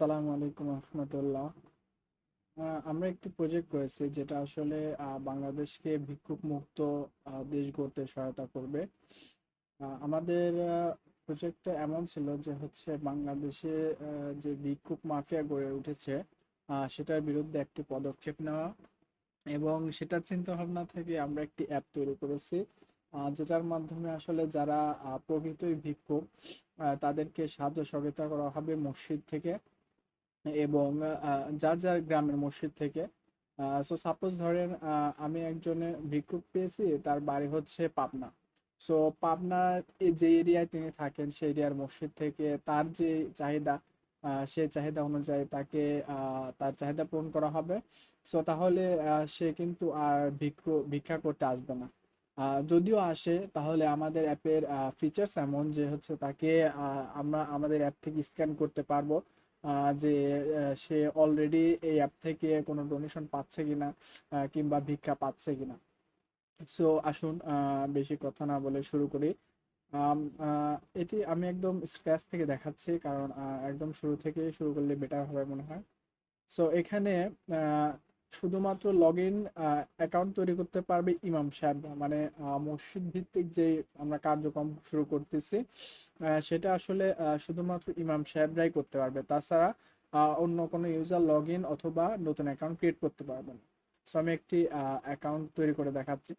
আসসালামু আলাইকুম রহমতুল্লাহ। আমরা একটি প্রজেক্ট করেছি যেটা আসলে বাংলাদেশকে ভিক্ষুক মুক্ত দেশ গড়তে সহায়তা করবে। আমাদের প্রজেক্টটা এমন ছিল যে হচ্ছে বাংলাদেশে যে ভিক্ষুক মাফিয়া গড়ে উঠেছে সেটার বিরুদ্ধে একটি পদক্ষেপ নেওয়া এবং সেটার চিন্তা ভাবনা থেকে আমরা একটি অ্যাপ তৈরি করেছি যেটার মাধ্যমে আসলে যারা প্রকৃতই ভিক্ষুক তাদেরকে সাহায্য সহযোগিতা করা হবে মসজিদ থেকে। এবং যার যার গ্রামের মসজিদ থেকে সো সাপোজ ধরেন আমি একজনের ভিক্ষুক পেয়েছি, তার বাড়ি হচ্ছে পাবনা। সো পাবনার যে এরিয়ায় তিনি থাকেন সেই এরিয়ার মসজিদ থেকে তার যে চাহিদা সে চাহিদা অনুযায়ী তাকে তার চাহিদা পূরণ করা হবে। সো তাহলে সে কিন্তু আর ভিক্ষু, ভিক্ষা করতে আসবে না। যদিও আসে, তাহলে আমাদের অ্যাপের ফিচার্স এমন যে হচ্ছে তাকে আমরা আমাদের অ্যাপ থেকে স্ক্যান করতে পারব। যে সে অলরেডি এই অ্যাপ থেকে কোনো ডোনেশন পাচ্ছে কিনা কিংবা ভিক্ষা পাচ্ছে কিনা। সো আসুন বেশি কথা না বলে শুরু করি। এটি আমি একদম স্ক্র্যাচ থেকে দেখাচ্ছি, কারণ একদম শুরু থেকে শুরু করলে বেটার হবে মনে হয়। সো এখানে শুধুমাত্র লগ ইন অ্যাকাউন্ট তৈরি করতে পারবে ইমাম সাহেব মানে মসজিদ ভিত্তিক যে আমরা কার্যক্রম শুরু করতেছি সেটা আসলে শুধুমাত্র ইমাম সাহেবরাই করতে পারবে। তাছাড়া অন্য কোনো ইউজার লগ ইন অথবা নতুন অ্যাকাউন্ট ক্রিয়েট করতে পারবে না। সো আমি একটি অ্যাকাউন্ট তৈরি করে দেখাচ্ছি।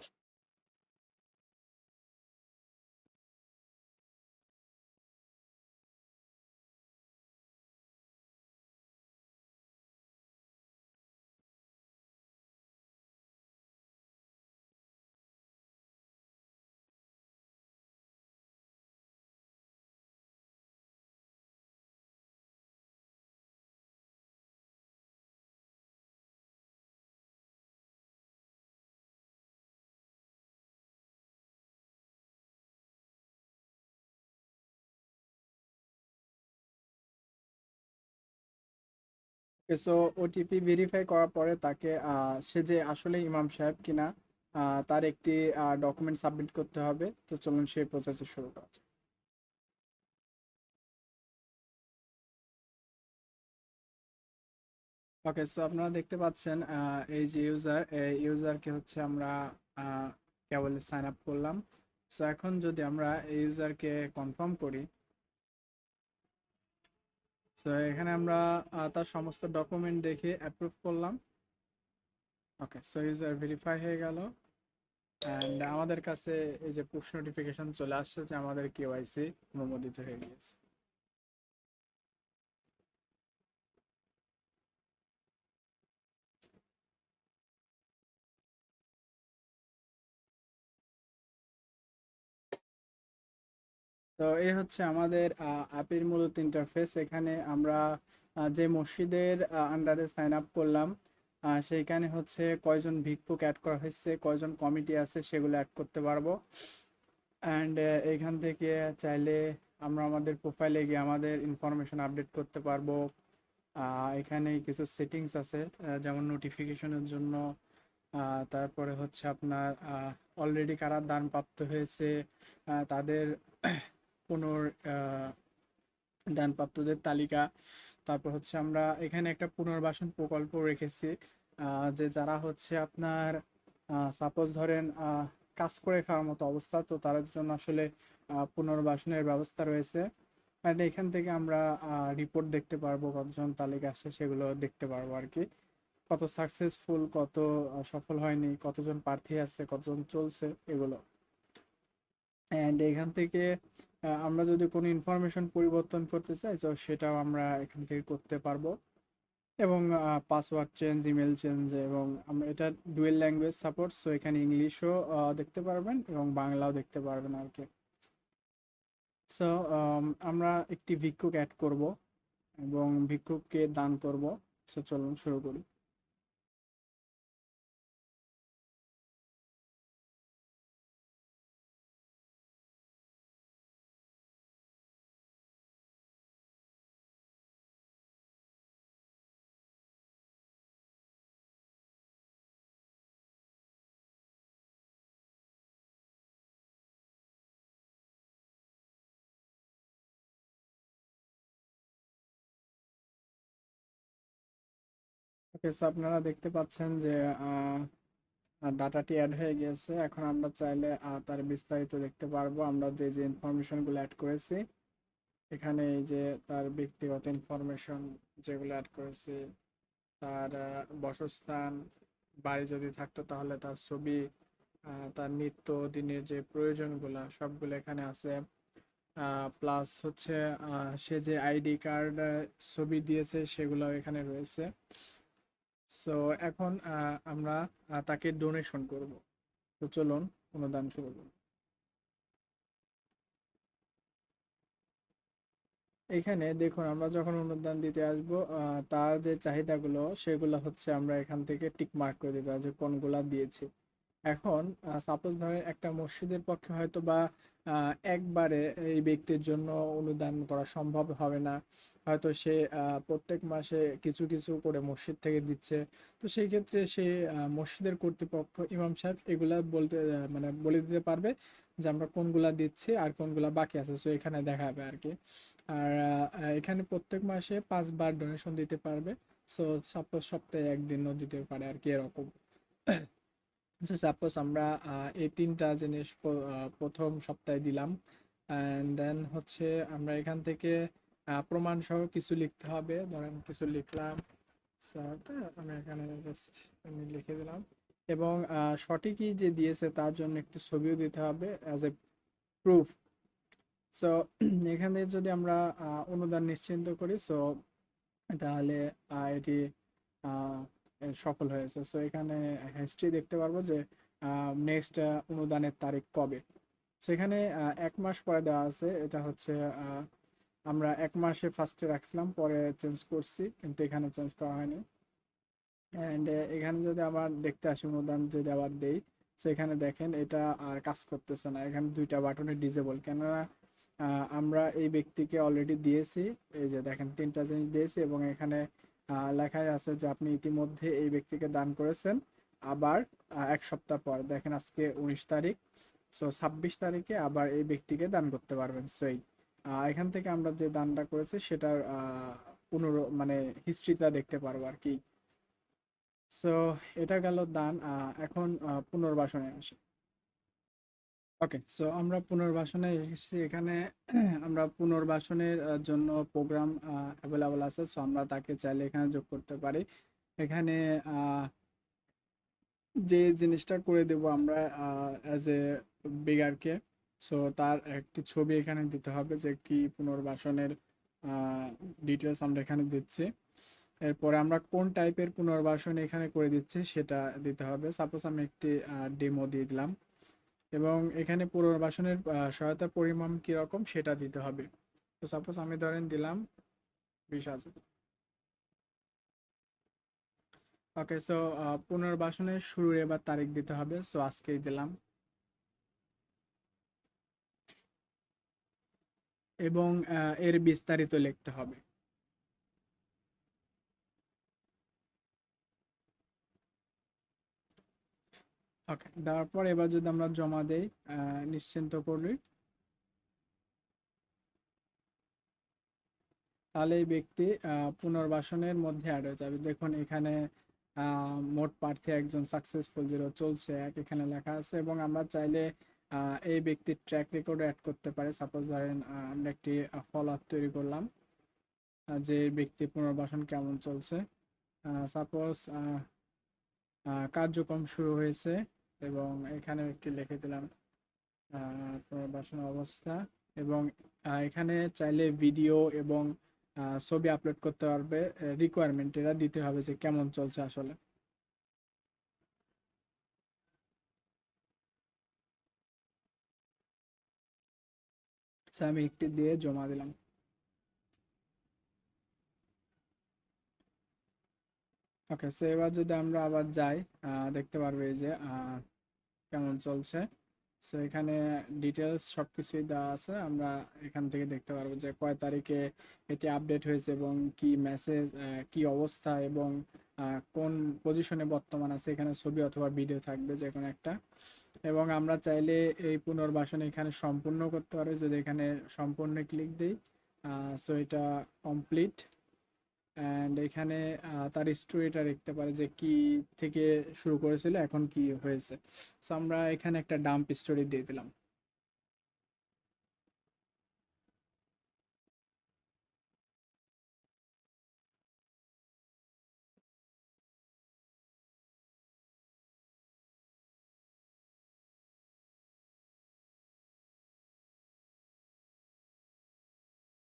সো ওটিপি ভেরিফাই করার পরে তাকে সে যে আসলে ইমাম সাহেব কিনা তার একটি ডকুমেন্ট সাবমিট করতে হবে তো চলুন সেই প্রসেসে শুরু করা যাক। ওকে সো আপনারা দেখতে পাচ্ছেন এই যে ইউজার এই ইউজারকে হচ্ছে আমরা কেবল সাইন আপ করলাম সো এখন যদি আমরা এই ইউজারকে কনফার্ম করি সো এখানে আমরা তার সমস্ত ডকুমেন্ট দেখে অ্যাপ্রুভ করলাম। ওকে সো ইউজার ভেরিফাই হয়ে গেল। অ্যান্ড আমাদের কাছে এই যে পুশ নোটিফিকেশন চলে আসছে যে আমাদের কেওয়াইসি অনুমোদিত হয়ে গিয়েছে। তো এই হচ্ছে আমাদের অ্যাপের মূলত ইন্টারফেস এখানে আমরা যে মসজিদের আন্ডারে সাইন আপ করলাম সেইখানে হচ্ছে কয়জন ভিক্ষুক অ্যাড করা হয়েছে, কয়জন কমিটি আছে সেগুলো অ্যাড করতে পারব। অ্যান্ড এখান থেকে চাইলে আমরা আমাদের প্রোফাইলে গিয়ে আমাদের ইনফরমেশন আপডেট করতে পারব। এখানে কিছু সেটিংস আছে যেমন নোটিফিকেশনের জন্য তারপরে হচ্ছে আপনার অলরেডি কারা দানপ্রাপ্ত হয়েছে তাদের পুনর দানপ্রাপ্তদের তালিকা। তারপর হচ্ছে আমরা এখানে একটা পুনর্বাসন প্রকল্প রেখেছি যে যারা হচ্ছে আপনার সাপোজ ধরেন কাজ করে খাওয়ার মতো অবস্থা, তো তাদের জন্য আসলে পুনর্বাসনের ব্যবস্থা রয়েছে। আর এখান থেকে আমরা রিপোর্ট দেখতে পারব কতজন তালিকা আসছে সেগুলো দেখতে পারব আর কি। কত সাকসেসফুল কত সফল হয়নি, কতজন প্রার্থী আছে, কতজন চলছে, এগুলো। অ্যান্ড এখান থেকে আমরা যদি কোনো ইনফরমেশন পরিবর্তন করতে চাই, তো সেটাও আমরা এখান থেকে করতে পারব। এবং পাসওয়ার্ড চেঞ্জ ইমেল চেঞ্জ এবং আমরা, এটা ডুয়েল ল্যাঙ্গুয়েজ সাপোর্ট সো এখানে ইংলিশও দেখতে পারবেন এবং বাংলাও দেখতে পারবেন আর কি। সো আমরা একটি ভিক্ষুক অ্যাড করব এবং ভিক্ষুককে দান করব। সো চলুন শুরু করি। ওকে সো আপনারা দেখতে পাচ্ছেন যে ডাটাটি অ্যাড হয়ে গেছে এখন আমরা চাইলে তার বিস্তারিত দেখতে পারব। আমরা যে যে ইনফরমেশনগুলো অ্যাড করেছি, এখানে এই যে তার ব্যক্তিগত ইনফরমেশন যেগুলো অ্যাড করেছি, তার বাসস্থান, বাড়ি যদি থাকতো তাহলে তার ছবি তার নিত্য দিনের যে প্রয়োজনগুলো সবগুলো এখানে আছে। প্লাস হচ্ছে সে যে আইডি কার্ড ছবি দিয়েছে সেগুলো এখানে রয়েছে। সো এখন আমরা তাকে ডোনেশন করব। তো চলুন অনুদান শুরু করব এখানে দেখুন, আমরা যখন অনুদান দিতে আসব তার যে চাহিদাগুলো, সেগুলো হচ্ছে আমরা এখান থেকে টিক মার্ক করে দিতে যে কোনগুলা দিয়েছি। এখন সাপোজ ধরেন একটা মসজিদের পক্ষে হয়তো বা একবারে এই ব্যক্তির জন্য অনুদান করা সম্ভব হবে না। হয়তো সে প্রত্যেক মাসে কিছু কিছু করে মসজিদ থেকে দিচ্ছে। তো সেই ক্ষেত্রে সে মসজিদের কর্তৃপক্ষ, ইমাম সাহেব এগুলা বলতে মানে বলে দিতে পারবে যে আমরা কোনগুলা দিচ্ছি আর কোনগুলা বাকি আছে। সো এখানে দেখাবে আর কি আর এখানে প্রত্যেক মাসে পাঁচবার ডোনেশন দিতে পারবে। সো সাপোজ সপ্তাহে একদিনও দিতে পারে আর কি এরকম। সাপোজ আমরা এই তিনটা জিনিস প্রথম সপ্তাহে দিলাম। অ্যান্ড দেন হচ্ছে আমরা এখান থেকে প্রমাণ সহ কিছু লিখতে হবে। ধরেন কিছু লিখলাম। আমি এখানে জাস্ট আমি লিখে দিলাম। এবং সঠিকই যে দিয়েছে তার জন্য একটি ছবিও দিতে হবে অ্যাজ এ প্রুফ সো এখানে যদি আমরা অনুদান নিশ্চিন্ত করি সো তাহলে এটি সফল হয়েছে। সো এখানে হিস্ট্রি দেখতে পারব যে নেক্সট অনুদানের তারিখ কবে? সেখানে এক মাস পরে দেওয়া আছে। এটা হচ্ছে আমরা এক মাসে ফার্স্টে রাখছিলাম, পরে চেঞ্জ করছি, কিন্তু এখানে চেঞ্জ করা হয়নি। অ্যান্ড এখানে যদি আবার দেখতে আসি, অনুদান যদি আবার দেই তো এখানে দেখেন এটা আর কাজ করতেছে না। এখানে দুইটা বাটনে ডিজেবল কেননা আমরা এই ব্যক্তিকে অলরেডি দিয়েছি। এই যে দেখেন, তিনটা জিনিস দিয়েছি এবং এখানে লেখাই আছে যে আপনি ইতিমধ্যে এই ব্যক্তিকে দান করেছেন। আবার এক সপ্তাহ পর, দেখেন আজকে উনিশ তারিখ, সো ছাব্বিশ তারিখে আবার এই ব্যক্তিকে দান করতে পারবেন, সেই। এখান থেকে আমরা যে দানটা করেছি, সেটার পুনর মানে হিস্ট্রিটা দেখতে পারব আর কি। সো, এটা গেল দান এখন পুনর্বাসনে আসি। ওকে সো আমরা পুনর্বাসনে এসেছি। এখানে আমরা পুনর্বাসনের জন্য প্রোগ্রাম অ্যাভেলেবল আছে। সো আমরা তাকে চাইলে এখানে যোগ করতে পারি। এখানে যে জিনিসটা করে দেব আমরা অ্যাজ এ বিগারকে সো তার একটি ছবি এখানে দিতে হবে যে কি পুনর্বাসনের ডিটেলস আমরা এখানে দিচ্ছি। এরপরে আমরা কোন টাইপের পুনর্বাসন এখানে করে দিচ্ছি সেটা দিতে হবে। সাপোজ আমি একটি ডেমো দিয়ে দিলাম। এবং এখানে পুনর্বাসনের আহ, সহায়তার পরিমাণ কীরকম সেটা দিতে হবে। তো সাপোজ আমি ধরেন দিলাম বিশ হাজার। ওকে সো পুনর্বাসনের শুরুর এবার তারিখ দিতে হবে। সো আজকেই দিলাম। এবং এর বিস্তারিত লিখতে হবে। ওকে দেওয়ার পর এবার যদি আমরা জমা দেই নিশ্চিন্ত তাহলে এই ব্যক্তি পুনর্বাসনের মধ্যে অ্যাড হয়ে যাবে। দেখুন, এখানে মোট প্রার্থী একজন সাকসেসফুল চলছে এখানে লেখা আছে এবং আমরা চাইলে এই ব্যক্তির ট্র্যাক রেকর্ড অ্যাড করতে পারি। সাপোজ ধরেন আমরা একটি ফলো তৈরি করলাম যে ব্যক্তি পুনর্বাসন কেমন চলছে। সাপোজ কার্যক্রম শুরু হয়েছে এবং এখানে একটি লিখে দিলাম আহ, পুনর্বাসন অবস্থা। এবং এখানে চাইলে ভিডিও এবং ছবি আপলোড করতে পারবে। রিকোয়ারমেন্ট এরা দিতে হবে যে কেমন চলছে আসলে। আমি একটি দিয়ে জমা দিলাম। ওকে সো এবার যদি আমরা আবার যাই দেখতে পারবে যে কেমন চলছে? সো এখানে ডিটেলস সব কিছুই দেওয়া আছে। আমরা এখান থেকে দেখতে পারব যে কয় তারিখে এটি আপডেট হয়েছে এবং কি মেসেজ কি অবস্থা এবং কোন পজিশনে বর্তমান আছে, এখানে ছবি অথবা ভিডিও থাকবে যে কোনো একটা। এবং আমরা চাইলে এই পুনর্বাসন এখানে সম্পূর্ণ করতে পারি যদি এখানে সম্পূর্ণ ক্লিক দিই সো এটা কমপ্লিট অ্যান্ড এখানে তার স্টোরিটা দেখতে পারে যে কি থেকে শুরু করেছিল, এখন কি হয়েছে। সো আমরা এখানে একটা ডাম্প স্টোরি দিয়ে দিলাম।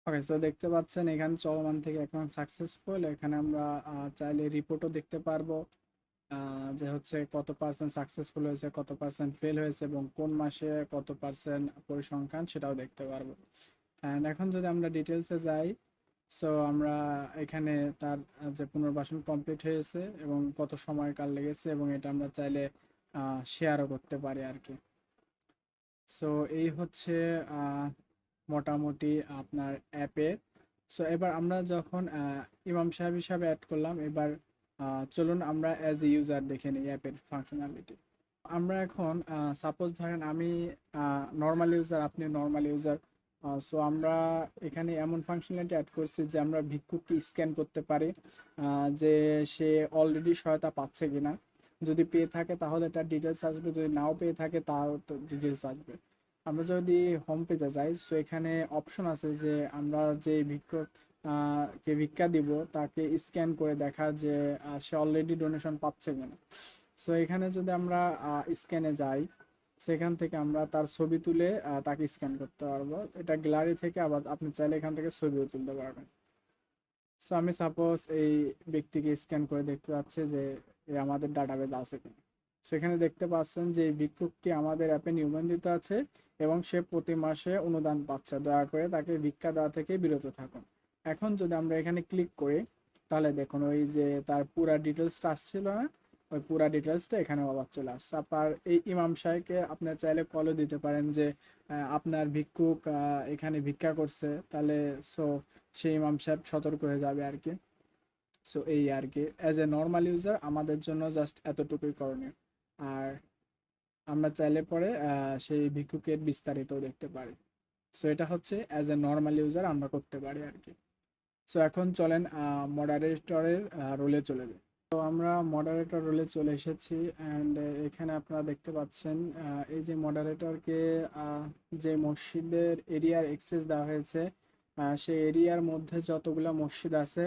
ওকে সো দেখতে পাচ্ছেন এখানে চলমান থেকে এখন সাকসেসফুল এখানে আমরা চাইলে রিপোর্টও দেখতে পারব যে হচ্ছে কত পার্সেন্ট সাকসেসফুল হয়েছে, কত পার্সেন্ট ফেল হয়েছে এবং কোন মাসে কত পার্সেন্ট পরিসংখ্যান সেটাও দেখতে পারব। অ্যান্ড এখন যদি আমরা ডিটেলসে যাই সো আমরা এখানে তার, যে পুনর্বাসন কমপ্লিট হয়েছে এবং কত সময়কাল লেগেছে এবং এটা আমরা চাইলে শেয়ারও করতে পারি আর কি। সো এই হচ্ছে মোটামুটি আপনার অ্যাপের সো এবার আমরা যখন ইমাম সাহেব হিসাবে অ্যাড করলাম, এবার চলুন আমরা অ্যাজ এ ইউজার দেখে নিই অ্যাপের ফাংশনালিটি আমরা এখন সাপোজ ধরেন আমি নর্মাল ইউজার আপনি নর্মাল ইউজার সো আমরা এখানে এমন ফাংশনালিটি অ্যাড করছি যে আমরা ভিক্ষুককে স্ক্যান করতে পারি যে সে অলরেডি সহায়তা পাচ্ছে কিনা। যদি পেয়ে থাকে তাহলে তার ডিটেলস আসবে, যদি নাও পেয়ে থাকে তাও ডিটেলস আসবে। আমরা যদি হোম পেজে যাই সো এখানে অপশন আছে যে আমরা যে ভিক্ষক কে ভিক্ষা দিব, তাকে স্ক্যান করে দেখা যে সে অলরেডি ডোনেশন পাচ্ছে কিনা। সো এখানে যদি আমরা স্ক্যানে যাই, সেখান থেকে আমরা তার ছবি তুলে তাকে স্ক্যান করতে পারব। এটা গ্যালারি থেকে আবার আপনি চাইলে এখান থেকে ছবিও তুলতে পারবেন। সো আমি সাপোজ এই ব্যক্তিকে স্ক্যান করে দেখতে পাচ্ছি যে আমাদের ডাটাবেজ আছে কিনা। সেখানে দেখতে পাচ্ছেন যে এই ভিক্ষুকটি আমাদের অ্যাপে নিবন্ধিত আছে এবং সে প্রতি মাসে অনুদান পাচ্ছে। দয়া করে তাকে ভিক্ষা দেওয়া থেকে বিরত থাকুন। এখন যদি আমরা এখানে ক্লিক করি, তাহলে দেখুন ওই যে তার পুরা ডিটেলসটা আসছিল না? ওই পুরা ডিটেলসটা এখানে আবার চলে আসছে। আপনার এই ইমাম সাহেবকে আপনি চাইলে কলও দিতে পারেন যে আপনার ভিক্ষুক এখানে ভিক্ষা করছে। তাহলে সো সেই ইমাম সাহেব সতর্ক হয়ে যাবে আর কি। সো এই আর কি। অ্যাজ এ নর্মাল ইউজার আমাদের জন্য জাস্ট এতটুকুই করণীয়। আর আমরা চাইলে পরে সেই ভিক্ষুকের বিস্তারিত দেখতে পারি। সো এটা হচ্ছে অ্যাজ এ নর্মাল ইউজার আমরা করতে পারি আর কি সো এখন চলেন মডারেটরের রোলে চলে যাই। তো আমরা মডারেটর রোলে চলে এসেছি অ্যান্ড এখানে আপনারা দেখতে পাচ্ছেন এই যে মডারেটরকে যে মসজিদের এরিয়ার এক্সেস দেওয়া হয়েছে সেই এরিয়ার মধ্যে যতগুলো মসজিদ আছে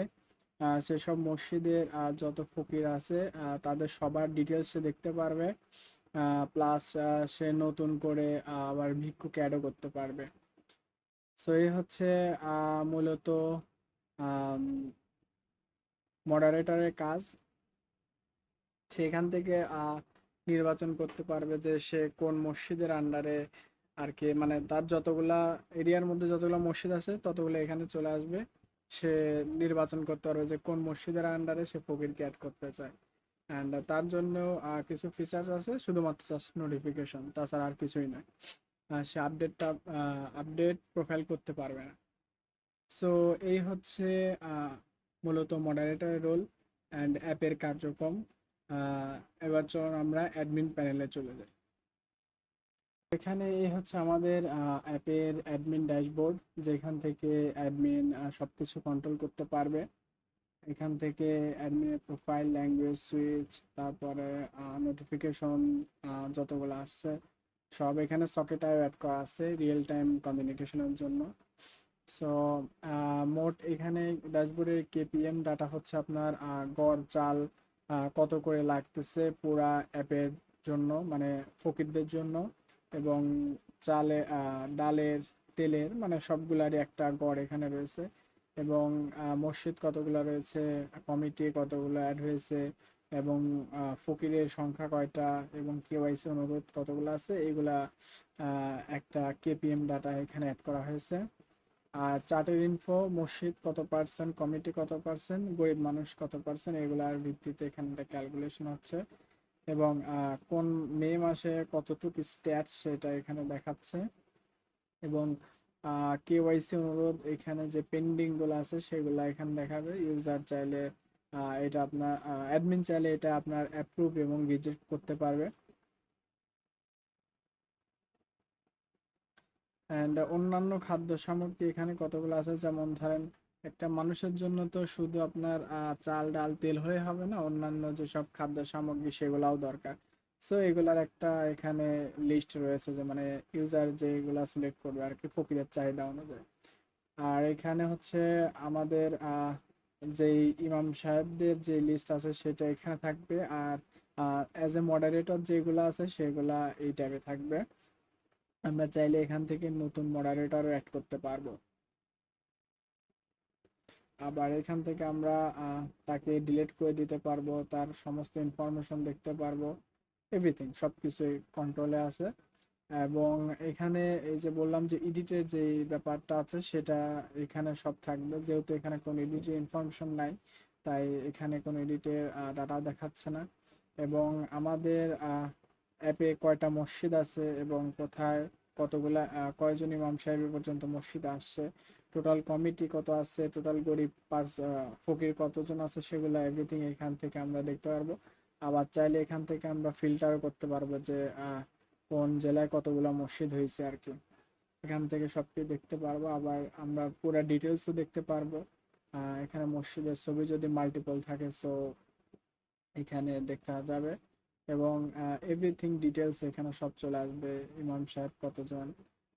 সেসব মসজিদের যত ফকির আছে তাদের সবার ডিটেলস সে দেখতে পারবে। প্লাস সে নতুন করে আবার ভিক্ষুক অ্যাডও করতে পারবে। সো এই হচ্ছে মূলত মডারেটরের কাজ। সেখান থেকে নির্বাচন করতে পারবে যে সে কোন মসজিদের আন্ডারে আর কি মানে তার যতগুলা এরিয়ার মধ্যে যতগুলা মসজিদ আছে, ততগুলো এখানে চলে আসবে। সে নির্বাচন করতে পারবে যে কোন মসজিদের আন্ডারে সে ফকিরকে অ্যাড করতে চায়। অ্যান্ড তার জন্য কিছু ফিচার্স আছে, শুধুমাত্র জাস্ট নোটিফিকেশন তাছাড়া আর কিছুই নয় সে আপডেটটা আপডেট প্রোফাইল করতে পারবে না। সো এই হচ্ছে মূলত মডারেটরের রোল অ্যান্ড অ্যাপের কার্যক্রম। এবার চলুন আমরা অ্যাডমিন প্যানেলে চলে যাই। এখানে এই হচ্ছে আমাদের অ্যাপের অ্যাডমিন ড্যাশবোর্ড যেখান থেকে অ্যাডমিন সব কিছু কন্ট্রোল করতে পারবে। এখান থেকে অ্যাডমিনের প্রোফাইল ল্যাঙ্গুয়েজ সুইচ তারপরে নোটিফিকেশন যতগুলো আসছে, সব এখানে সকেটায় অ্যাড করা আছে রিয়েল টাইম কমিউনিকেশনের জন্য। সো মোট এখানে ড্যাশবোর্ডের কেপিএম ডাটা হচ্ছে আপনার গড়, চাল কত করে লাগতেছে পুরা অ্যাপের জন্য মানে ফকিরদের জন্য। এবং চালে ডালের, তেলের মানে সবগুলারই একটা গড় এখানে রয়েছে। এবং মসজিদ কতগুলো রয়েছে, কমিটি কতগুলো অ্যাড হয়েছে, এবং ফকিরের সংখ্যা কয়টা, এবং কেওয়াইসি অনুরোধ কতগুলো আছে, এগুলা একটা কেপিএম ডাটা এখানে অ্যাড করা হয়েছে। আর চার্টের ইনফো মসজিদ কত পার্সেন্ট কমিটি কত পার্সেন্ট গরিব মানুষ কত পার্সেন্ট এগুলার ভিত্তিতে এখানে ক্যালকুলেশন হচ্ছে। এবং কোন মে মাসে কতটুকু স্ট্যাটস সেটা এখানে দেখাচ্ছে। এবং কেওয়াইসি অনুরোধ এখানে যে পেন্ডিংগুলো আছে সেগুলো এখানে দেখাবে। ইউজার চাইলে এটা আপনার অ্যাডমিন চাইলে এটা আপনার অ্যাপ্রুভ এবং রিজেক্ট করতে পারবে। অ্যান্ড অন্যান্য খাদ্য সামগ্রী এখানে কতগুলো আছে? যেমন ধরেন একটা মানুষের জন্য তো শুধু আপনার চাল, ডাল, তেল হলে হবে না, অন্যান্য যেসব খাদ্য সামগ্রী সেগুলাও দরকার। সো এগুলার একটা এখানে লিস্ট রয়েছে যে মানে ইউজার যেগুলা সিলেক্ট করবে আর কি ফকিরের চাহিদা অনুযায়ী। আর এখানে হচ্ছে আমাদের যেই ইমাম সাহেবদের যে লিস্ট আছে সেটা এখানে থাকবে। আর অ্যাজ এ মডারেটর যেগুলো আছে সেগুলা এই ট্যাবে থাকবে। আমরা চাইলে এখান থেকে নতুন মডারেটর অ্যাড করতে পারব। আবার এখান থেকে আমরা তাকে ডিলিট করে দিতে পারব, তার সমস্ত ইনফরমেশন দেখতে পারব এভরিথিং সব কিছুই কন্ট্রোলে আছে। এবং এখানে এই যে বললাম যে এডিটের যে ব্যাপারটা আছে, সেটা এখানে সব থাকবে। যেহেতু এখানে কোনো এডিটের ইনফরমেশন নাই, তাই এখানে কোনো এডিটের ডাটা দেখাচ্ছে না। এবং আমাদের অ্যাপে কয়টা মসজিদ আছে এবং কোথায় কতগুলা কয়জন ইমাম সাহেব পর্যন্ত মসজিদ আসছে টোটাল কমিটি কত আছে, টোটাল গরিব ফকির কতজন আছে সেগুলো এভরিথিং এখান থেকে আমরা দেখতে পারব। আবার চাইলে এখান থেকে আমরা ফিল্টার করতে পারব যে কোন জেলায় কতগুলো মসজিদ হয়েছে আর কি। এখান থেকে সবকিছু দেখতে পারব। আবার আমরা পুরো ডিটেলসও দেখতে পারব। এখানে মসজিদের ছবি যদি মাল্টিপল থাকে সো এখানে দেখা যাবে। এবং এভরিথিং ডিটেলস এখানে সব চলে আসবে। ইমাম সাহেব কতজন?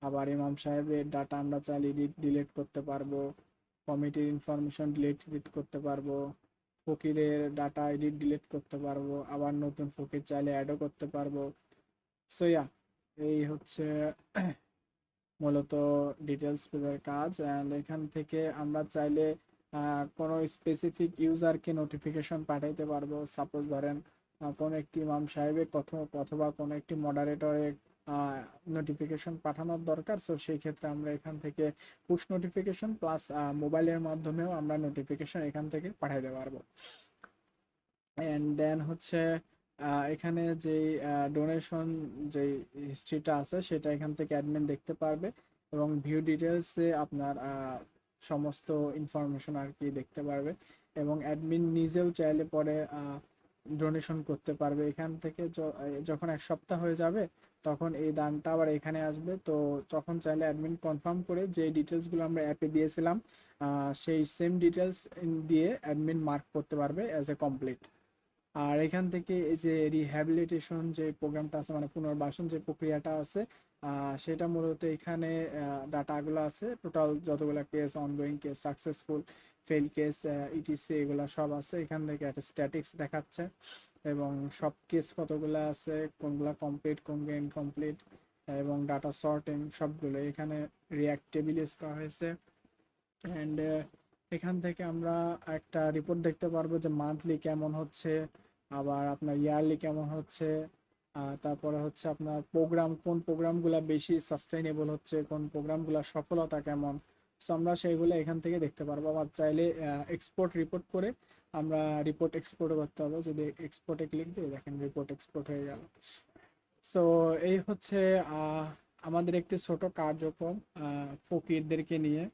আবার ইমাম সাহেবের ডাটা আমরা চাইলে ডিলিট করতে পারব কমিটির ইনফরমেশন ডিলিট ডিলিট করতে পারব, ফকিরের ডাটা এডিট ডিলিট করতে পারব, আবার নতুন ফকির চাইলে অ্যাডও করতে পারব। সো ইয়া এই হচ্ছে মূলত ডিটেলস পেজের কাজ অ্যান্ড এখান থেকে আমরা চাইলে কোনো স্পেসিফিক ইউজারকে নোটিফিকেশন পাঠাইতে পারব। সাপোজ ধরেন কোনো একটি ইমাম সাহেবের অথবা কোনো একটি মডারেটরের নোটিফিকেশন পাঠানোর দরকার। সো সেই ক্ষেত্রে আমরা এখান থেকে পুশ নোটিফিকেশন প্লাস মোবাইলের মাধ্যমেও আমরা নোটিফিকেশন এখান থেকে পাঠাইতে পারব। অ্যান্ড দেন হচ্ছে এখানে যেই ডোনেশন যেই হিস্ট্রিটা আছে, সেটা এখান থেকে অ্যাডমিন দেখতে পারবে এবং ভিউ ডিটেলসে আপনার সমস্ত ইনফরমেশন আর কি দেখতে পারবে। এবং অ্যাডমিন নিজেও চাইলে পরে ডোনেশন করতে পারবে এখান থেকে যখন এক সপ্তাহ হয়ে যাবে, তখন এই দানটা আবার এখানে আসবে। তো যখন চাইলে অ্যাডমিন কনফার্ম করে যে ডিটেলসগুলো আমরা অ্যাপে দিয়েছিলাম সেই সেম ডিটেলস দিয়ে অ্যাডমিন মার্ক করতে পারবে অ্যাজ এ কমপ্লিট আর এখান থেকে এই যে রিহ্যাবিলিটেশন যে প্রোগ্রামটা আছে মানে পুনর্বাসন যে প্রক্রিয়াটা আছে সেটা মূলত এখানে ডাটাগুলো আছে। টোটাল যতগুলো case ongoing case successful fail case ETC এগুলো সব আছে। এখান থেকে একটা স্ট্যাটিক্স দেখাচ্ছে এবং সব কেস কতগুলো আছে, কোনগুলো কমপ্লিট কোনগুলো ইনকমপ্লিট এবং ডাটা সর্টিং সবগুলো এখানে রিয়াক্ট ইউজ করা হয়েছে। অ্যান্ড এখান থেকে আমরা একটা রিপোর্ট দেখতে পারব যে মান্থলি কেমন হচ্ছে, আবার আপনার ইয়ারলি কেমন হচ্ছে তারপরে হচ্ছে আপনার প্রোগ্রাম কোন প্রোগ্রামগুলো বেশি সাস্টেইনেবল হচ্ছে, কোন প্রোগ্রামগুলোর সফলতা কেমন? সো আমরা সেইগুলো এখান থেকে দেখতে পারব। আবার চাইলে এক্সপোর্ট রিপোর্ট করে আমরা রিপোর্ট এক্সপোর্ট করতে হবে যদি এক্সপোর্টে ক্লিক দিই, দেখেন রিপোর্ট এক্সপোর্ট হয়ে গেল। সো এই হচ্ছে আমাদের একটি ছোট কার্যক্রম ফকিরদেরকে নিয়ে।